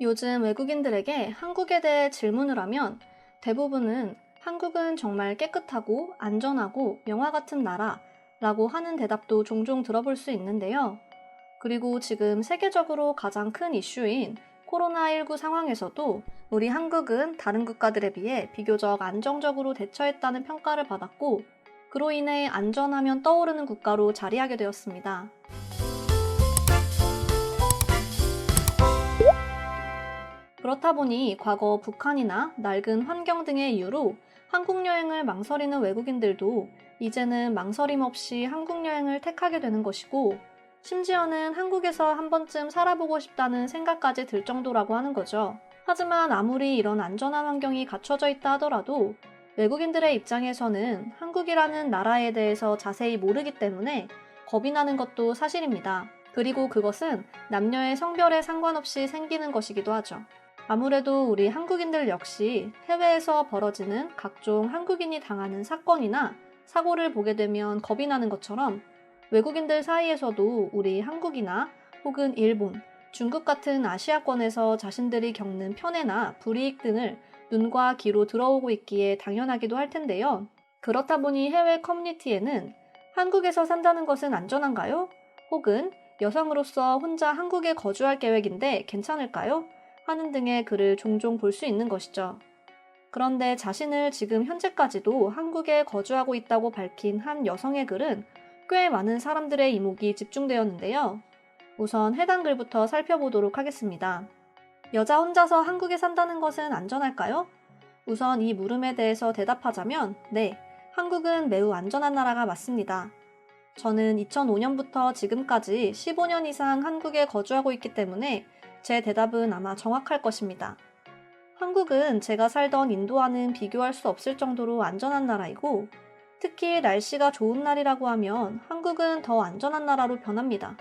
요즘 외국인들에게 한국에 대해 질문을 하면 대부분은 한국은 정말 깨끗하고 안전하고 영화 같은 나라 라고 하는 대답도 종종 들어볼 수 있는데요. 그리고 지금 세계적으로 가장 큰 이슈인 코로나19 상황에서도 우리 한국은 다른 국가들에 비해 비교적 안정적으로 대처했다는 평가를 받았고, 그로 인해 안전하면 떠오르는 국가로 자리하게 되었습니다. 그렇다 보니 과거 북한이나 낡은 환경 등의 이유로 한국 여행을 망설이는 외국인들도 이제는 망설임 없이 한국 여행을 택하게 되는 것이고, 심지어는 한국에서 한 번쯤 살아보고 싶다는 생각까지 들 정도라고 하는 거죠. 하지만 아무리 이런 안전한 환경이 갖춰져 있다 하더라도 외국인들의 입장에서는 한국이라는 나라에 대해서 자세히 모르기 때문에 겁이 나는 것도 사실입니다. 그리고 그것은 남녀의 성별에 상관없이 생기는 것이기도 하죠. 아무래도 우리 한국인들 역시 해외에서 벌어지는 각종 한국인이 당하는 사건이나 사고를 보게 되면 겁이 나는 것처럼 외국인들 사이에서도 우리 한국이나 혹은 일본, 중국 같은 아시아권에서 자신들이 겪는 편애나 불이익 등을 눈과 귀로 들어오고 있기에 당연하기도 할 텐데요. 그렇다 보니 해외 커뮤니티에는 한국에서 산다는 것은 안전한가요? 혹은 여성으로서 혼자 한국에 거주할 계획인데 괜찮을까요? 하는 등의 글을 종종 볼 수 있는 것이죠. 그런데 자신을 지금 현재까지도 한국에 거주하고 있다고 밝힌 한 여성의 글은 꽤 많은 사람들의 이목이 집중되었는데요. 우선 해당 글부터 살펴보도록 하겠습니다. 여자 혼자서 한국에 산다는 것은 안전할까요? 우선 이 물음에 대해서 대답하자면, 네, 한국은 매우 안전한 나라가 맞습니다. 저는 2005년부터 지금까지 15년 이상 한국에 거주하고 있기 때문에 제 대답은 아마 정확할 것입니다. 한국은 제가 살던 인도와는 비교할 수 없을 정도로 안전한 나라이고, 특히 날씨가 좋은 날이라고 하면 한국은 더 안전한 나라로 변합니다.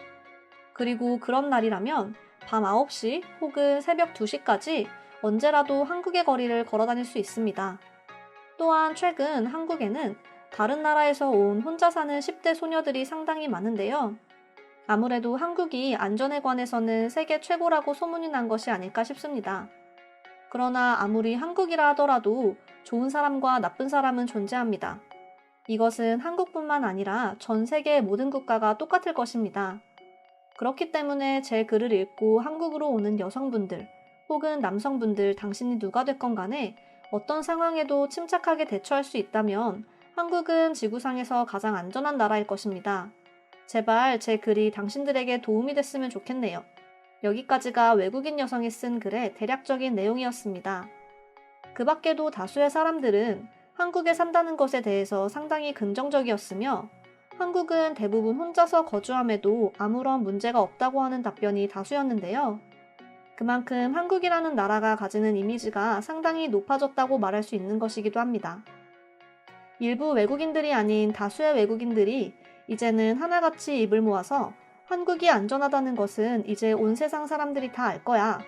그리고 그런 날이라면 밤 9시 혹은 새벽 2시까지 언제라도 한국의 거리를 걸어 다닐 수 있습니다. 또한 최근 한국에는 다른 나라에서 온 혼자 사는 10대 소녀들이 상당히 많은데요. 아무래도 한국이 안전에 관해서는 세계 최고라고 소문이 난 것이 아닐까 싶습니다. 그러나 아무리 한국이라 하더라도 좋은 사람과 나쁜 사람은 존재합니다. 이것은 한국뿐만 아니라 전 세계의 모든 국가가 똑같을 것입니다. 그렇기 때문에 제 글을 읽고 한국으로 오는 여성분들 혹은 남성분들 당신이 누가 됐건 간에 어떤 상황에도 침착하게 대처할 수 있다면 한국은 지구상에서 가장 안전한 나라일 것입니다. 제발 제 글이 당신들에게 도움이 됐으면 좋겠네요. 여기까지가 외국인 여성이 쓴 글의 대략적인 내용이었습니다. 그 밖에도 다수의 사람들은 한국에 산다는 것에 대해서 상당히 긍정적이었으며 한국은 대부분 혼자서 거주함에도 아무런 문제가 없다고 하는 답변이 다수였는데요. 그만큼 한국이라는 나라가 가지는 이미지가 상당히 높아졌다고 말할 수 있는 것이기도 합니다. 일부 외국인들이 아닌 다수의 외국인들이 이제는 하나같이 입을 모아서 한국이 안전하다는 것은 이제 온 세상 사람들이 다 알 거야.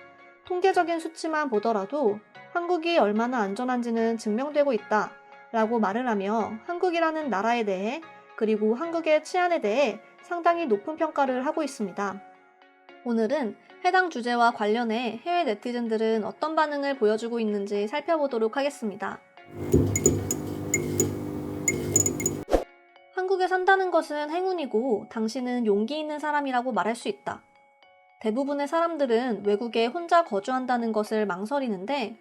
통계적인 수치만 보더라도 한국이 얼마나 안전한지는 증명되고 있다. 라고 말을 하며 한국이라는 나라에 대해 그리고 한국의 치안에 대해 상당히 높은 평가를 하고 있습니다. 오늘은 해당 주제와 관련해 해외 네티즌들은 어떤 반응을 보여주고 있는지 살펴보도록 하겠습니다. 한국에 산다는 것은 행운이고 당신은 용기 있는 사람이라고 말할 수 있다. 대부분의 사람들은 외국에 혼자 거주한다는 것을 망설이는데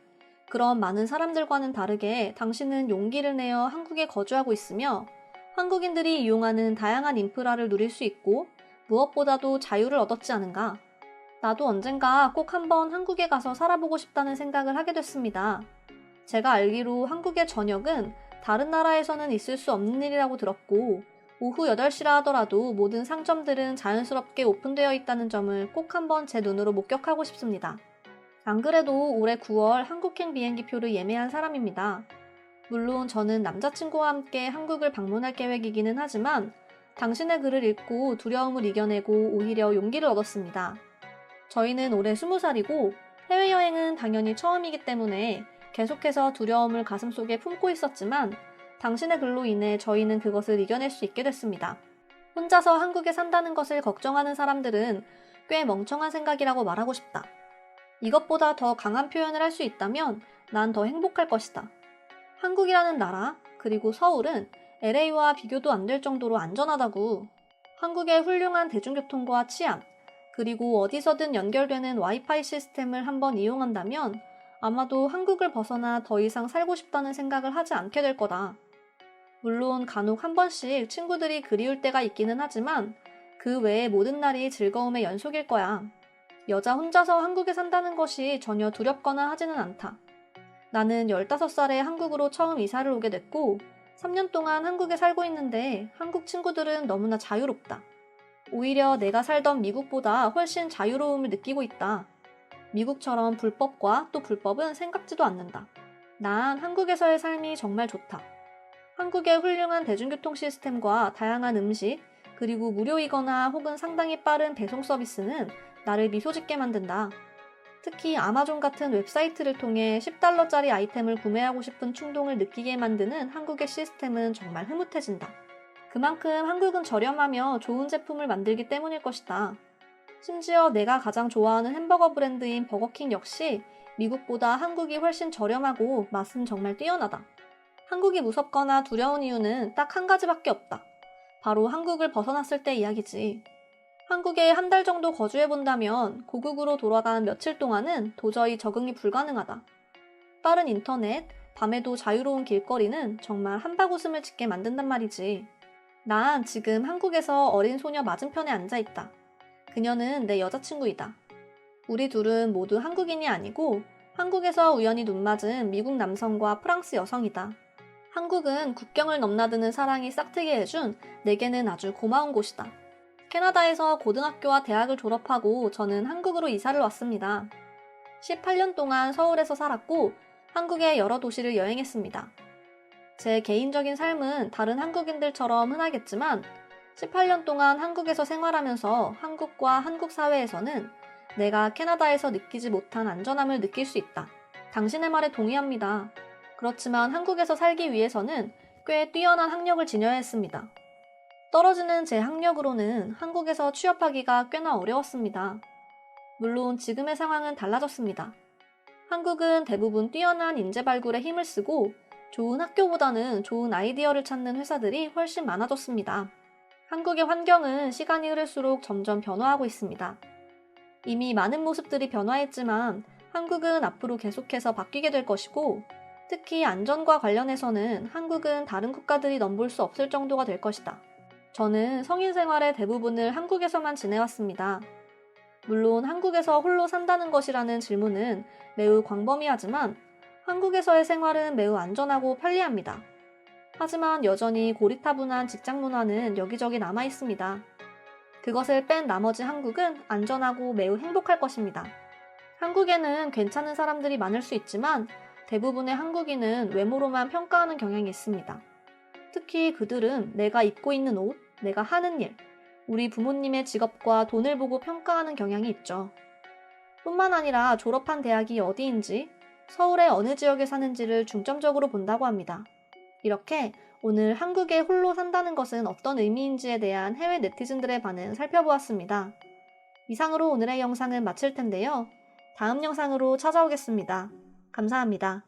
그런 많은 사람들과는 다르게 당신은 용기를 내어 한국에 거주하고 있으며 한국인들이 이용하는 다양한 인프라를 누릴 수 있고 무엇보다도 자유를 얻었지 않은가. 나도 언젠가 꼭 한번 한국에 가서 살아보고 싶다는 생각을 하게 됐습니다. 제가 알기로 한국의 저녁은 다른 나라에서는 있을 수 없는 일이라고 들었고 오후 8시라 하더라도 모든 상점들은 자연스럽게 오픈되어 있다는 점을 꼭 한번 제 눈으로 목격하고 싶습니다. 안 그래도 올해 9월 한국행 비행기표를 예매한 사람입니다. 물론 저는 남자친구와 함께 한국을 방문할 계획이기는 하지만 당신의 글을 읽고 두려움을 이겨내고 오히려 용기를 얻었습니다. 저희는 올해 20살이고 해외여행은 당연히 처음이기 때문에 계속해서 두려움을 가슴속에 품고 있었지만 당신의 글로 인해 저희는 그것을 이겨낼 수 있게 됐습니다. 혼자서 한국에 산다는 것을 걱정하는 사람들은 꽤 멍청한 생각이라고 말하고 싶다. 이것보다 더 강한 표현을 할 수 있다면 난 더 행복할 것이다. 한국이라는 나라, 그리고 서울은 LA와 비교도 안 될 정도로 안전하다고. 한국의 훌륭한 대중교통과 치안, 그리고 어디서든 연결되는 와이파이 시스템을 한번 이용한다면 아마도 한국을 벗어나 더 이상 살고 싶다는 생각을 하지 않게 될 거다. 물론 간혹 한 번씩 친구들이 그리울 때가 있기는 하지만 그 외의 모든 날이 즐거움의 연속일 거야. 여자 혼자서 한국에 산다는 것이 전혀 두렵거나 하지는 않다. 나는 15살에 한국으로 처음 이사를 오게 됐고 3년 동안 한국에 살고 있는데 한국 친구들은 너무나 자유롭다. 오히려 내가 살던 미국보다 훨씬 자유로움을 느끼고 있다. 미국처럼 불법과 또 불법은 생각지도 않는다. 난 한국에서의 삶이 정말 좋다. 한국의 훌륭한 대중교통 시스템과 다양한 음식, 그리고 무료이거나 혹은 상당히 빠른 배송 서비스는 나를 미소 짓게 만든다. 특히 아마존 같은 웹사이트를 통해 10달러짜리 아이템을 구매하고 싶은 충동을 느끼게 만드는 한국의 시스템은 정말 흐뭇해진다. 그만큼 한국은 저렴하며 좋은 제품을 만들기 때문일 것이다. 심지어 내가 가장 좋아하는 햄버거 브랜드인 버거킹 역시 미국보다 한국이 훨씬 저렴하고 맛은 정말 뛰어나다. 한국이 무섭거나 두려운 이유는 딱 한 가지밖에 없다. 바로 한국을 벗어났을 때 이야기지. 한국에 한 달 정도 거주해 본다면 고국으로 돌아간 며칠 동안은 도저히 적응이 불가능하다. 빠른 인터넷, 밤에도 자유로운 길거리는 정말 한바구음을 짓게 만든단 말이지. 난 지금 한국에서 어린 소녀 맞은편에 앉아 있다. 그녀는 내 여자친구이다. 우리 둘은 모두 한국인이 아니고 한국에서 우연히 눈 맞은 미국 남성과 프랑스 여성이다. 한국은 국경을 넘나드는 사랑이 싹트게 해준 내게는 아주 고마운 곳이다. 캐나다에서 고등학교와 대학을 졸업하고 저는 한국으로 이사를 왔습니다. 18년 동안 서울에서 살았고 한국의 여러 도시를 여행했습니다. 제 개인적인 삶은 다른 한국인들처럼 흔하겠지만 18년 동안 한국에서 생활하면서 한국과 한국 사회에서는 내가 캐나다에서 느끼지 못한 안전함을 느낄 수 있다. 당신의 말에 동의합니다. 그렇지만 한국에서 살기 위해서는 꽤 뛰어난 학력을 지녀야 했습니다. 떨어지는 제 학력으로는 한국에서 취업하기가 꽤나 어려웠습니다. 물론 지금의 상황은 달라졌습니다. 한국은 대부분 뛰어난 인재 발굴에 힘을 쓰고 좋은 학교보다는 좋은 아이디어를 찾는 회사들이 훨씬 많아졌습니다. 한국의 환경은 시간이 흐를수록 점점 변화하고 있습니다. 이미 많은 모습들이 변화했지만 한국은 앞으로 계속해서 바뀌게 될 것이고 특히 안전과 관련해서는 한국은 다른 국가들이 넘볼 수 없을 정도가 될 것이다. 저는 성인 생활의 대부분을 한국에서만 지내왔습니다. 물론 한국에서 홀로 산다는 것이라는 질문은 매우 광범위하지만 한국에서의 생활은 매우 안전하고 편리합니다. 하지만 여전히 고리타분한 직장 문화는 여기저기 남아 있습니다. 그것을 뺀 나머지 한국은 안전하고 매우 행복할 것입니다. 한국에는 괜찮은 사람들이 많을 수 있지만 대부분의 한국인은 외모로만 평가하는 경향이 있습니다. 특히 그들은 내가 입고 있는 옷, 내가 하는 일, 우리 부모님의 직업과 돈을 보고 평가하는 경향이 있죠. 뿐만 아니라 졸업한 대학이 어디인지, 서울의 어느 지역에 사는지를 중점적으로 본다고 합니다. 이렇게 오늘 한국에 홀로 산다는 것은 어떤 의미인지에 대한 해외 네티즌들의 반응 살펴보았습니다. 이상으로 오늘의 영상은 마칠 텐데요. 다음 영상으로 찾아오겠습니다. 감사합니다.